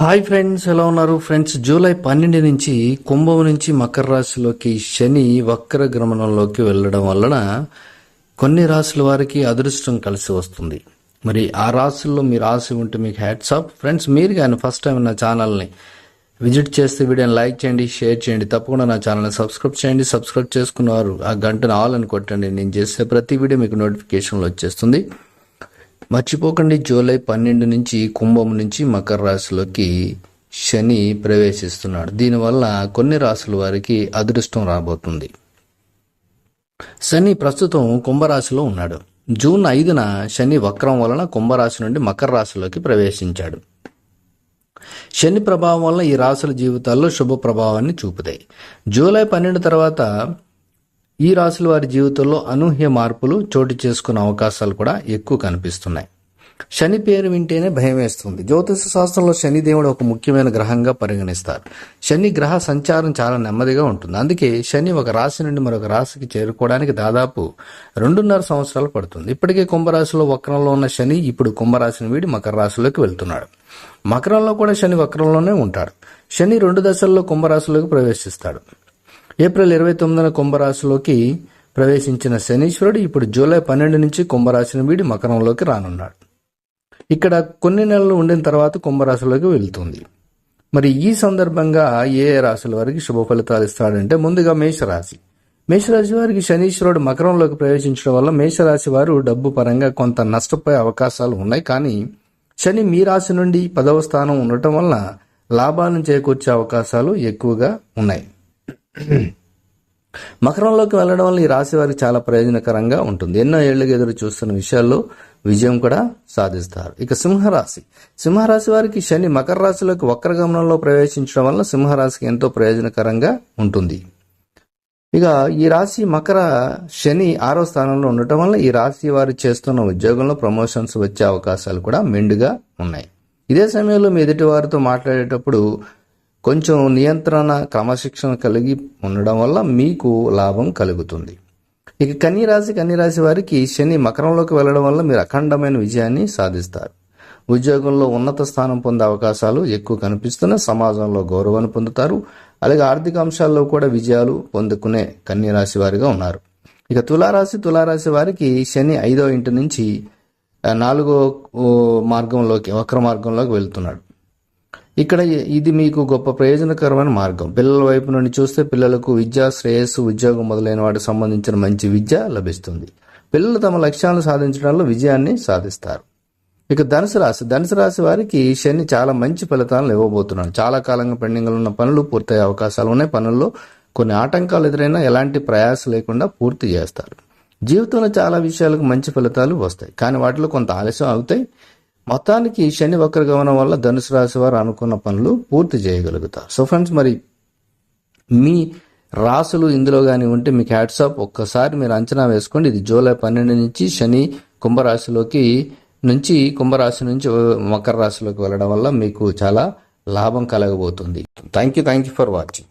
Hi friends ఎలా ఉన్నారు. Friends July పన్నెండు నుంచి కుంభం నుంచి మకర రాశిలోకి శని వక్ర గమనంలోకి వెళ్ళడం వలన కొన్ని రాశుల వారికి అదృష్టం కలిసి వస్తుంది. మరి ఆ రాశుల్లో మీ రాశి ఉంటే మీకు హ్యాట్స్ ఆఫ్ ఫ్రెండ్స్ మీరు కానీ ఫస్ట్ టైం నా ఛానల్ని విజిట్ చేస్తే వీడియోని లైక్ చేయండి షేర్ చేయండి. తప్పకుండా నా ఛానల్ని సబ్స్క్రైబ్ చేయండి. సబ్స్క్రైబ్ చేసుకున్నవారు ఆ గంటను ఆల్ అని కొట్టండి. నేను చేసే ప్రతి వీడియో మీకు నోటిఫికేషన్లు వచ్చేస్తుంది. మర్చిపోకండి జూలై పన్నెండు నుంచి కుంభం నుంచి మకర రాశిలోకి శని ప్రవేశిస్తున్నాడు. దీనివల్ల కొన్ని రాశుల వారికి అదృష్టం రాబోతుంది. శని ప్రస్తుతం కుంభరాశిలో ఉన్నాడు. జూన్ ఐదున శని వక్రం వలన కుంభరాశి నుండి మకర రాశిలోకి ప్రవేశించాడు. శని ప్రభావం వల్ల ఈ రాశుల జీవితాల్లో శుభ ప్రభావాన్ని చూపుతాయి. జూలై పన్నెండు తర్వాత ఈ రాసుల వారి జీవితంలో అనూహ్య మార్పులు చోటు చేసుకునే అవకాశాలు కూడా ఎక్కువ కనిపిస్తున్నాయి. శని పేరు వింటేనే భయం వేస్తుంది. జ్యోతిష శాస్త్రంలో శని దేవుడు ఒక ముఖ్యమైన గ్రహంగా పరిగణిస్తారు. శని గ్రహ సంచారం చాలా నెమ్మదిగా ఉంటుంది. అందుకే శని ఒక రాశి నుండి మరొక రాశికి చేరుకోవడానికి దాదాపు రెండున్నర సంవత్సరాలు పడుతుంది. ఇప్పటికే కుంభరాశిలో వక్రంలో ఉన్న శని ఇప్పుడు కుంభరాశిని వీడి మకర రాశిలోకి వెళ్తున్నాడు. మకరంలో కూడా శని వక్రంలోనే ఉంటాడు. శని రెండు దశల్లో కుంభరాశిలోకి ప్రవేశిస్తాడు. ఏప్రిల్ ఇరవై తొమ్మిదిన కుంభరాశిలోకి ప్రవేశించిన శనీశ్వరుడు ఇప్పుడు జూలై పన్నెండు నుంచి కుంభరాశిని వీడి మకరంలోకి రానున్నాడు. ఇక్కడ కొన్ని నెలలు ఉండిన తర్వాత కుంభరాశిలోకి వెళ్తుంది. మరి ఈ సందర్భంగా ఏ రాశుల వారికి శుభ ఫలితాలు ఇస్తాడంటే ముందుగా మేషరాశి. మేషరాశి వారికి శనీశ్వరుడు మకరంలోకి ప్రవేశించడం వల్ల మేషరాశి వారు డబ్బు పరంగా కొంత నష్టపోయే అవకాశాలు ఉన్నాయి. కానీ శని మీ రాశి నుండి పదవ స్థానం ఉండటం వల్ల లాభాలను చేకూర్చే అవకాశాలు ఎక్కువగా ఉన్నాయి. మకరంలోకి వెళ్ళడం వల్ల ఈ రాశి వారికి చాలా ప్రయోజనకరంగా ఉంటుంది. ఎన్నో ఏళ్ళుగా ఎదురు చూస్తున్న విషయాల్లో విజయం కూడా సాధిస్తారు. ఇక సింహరాశి. సింహరాశి వారికి శని మకర రాశిలోకి వక్రగమనంలో ప్రవేశించడం వల్ల సింహరాశికి ఎంతో ప్రయోజనకరంగా ఉంటుంది. ఇక ఈ రాశి మకర శని ఆరో స్థానంలో ఉండటం వల్ల ఈ రాశి వారు చేస్తున్న ఉద్యోగంలో ప్రమోషన్స్ వచ్చే అవకాశాలు కూడా మెండుగా ఉన్నాయి. ఇదే సమయంలో మీ ఎదుటి వారితో మాట్లాడేటప్పుడు కొంచెం నియంత్రణ క్రమశిక్షణ కలిగి ఉండడం వల్ల మీకు లాభం కలుగుతుంది. ఇక కన్యరాశి కన్యరాశి వారికి శని మకరంలోకి వెళ్ళడం వల్ల మీరు అఖండమైన విజయాన్ని సాధిస్తారు. ఉద్యోగంలో ఉన్నత స్థానం పొందే అవకాశాలు ఎక్కువ కనిపిస్తున్న సమాజంలో గౌరవాన్ని పొందుతారు. అలాగే ఆర్థిక అంశాల్లో కూడా విజయాలు పొందుకునే కన్యరాశి వారిగా ఉన్నారు. ఇక తులారాశి తులారాశి వారికి శని ఐదో ఇంటి నుంచి నాలుగో మార్గంలోకి వక్ర మార్గంలోకి వెళ్తున్నాడు. ఇక్కడ ఇది మీకు గొప్ప ప్రయోజనకరమైన మార్గం. పిల్లల వైపు నుండి చూస్తే పిల్లలకు విద్య శ్రేయస్సు ఉద్యోగం మొదలైన వాటికి సంబంధించిన మంచి విద్య లభిస్తుంది. పిల్లలు తమ లక్ష్యాలను సాధించడంలో విజయాన్ని సాధిస్తారు. ఇక ధనుసు రాశి. ధనుసు రాశి వారికి శని చాలా మంచి ఫలితాలను ఇవ్వబోతున్నాడు. చాలా కాలంగా పెండింగ్లో ఉన్న పనులు పూర్తయ్యే అవకాశాలు ఉన్నాయి. పనుల్లో కొన్ని ఆటంకాలు ఎదురైనా ఎలాంటి ప్రయాస లేకుండా పూర్తి చేస్తారు. జీవితంలో చాలా విషయాలకు మంచి ఫలితాలు వస్తాయి. కానీ వాటిలో కొంత ఆలస్యం అవుతాయి. మొత్తానికి శని వక్ర గమనం వల్ల ధనుసు రాశి వారు అనుకున్న పనులు పూర్తి చేయగలుగుతారు. సో ఫ్రెండ్స్ మరి మీ రాసులు ఇందులో కానీ ఉంటే మీకు హ్యాట్సాప్ ఒక్కసారి మీరు అంచనా వేసుకోండి. ఇది జూలై పన్నెండు నుంచి శని కుంభరాశిలోకి నుంచి కుంభరాశి నుంచి మకర రాశిలోకి వెళ్ళడం వల్ల మీకు చాలా లాభం కలగబోతుంది. Thank you thank you for watching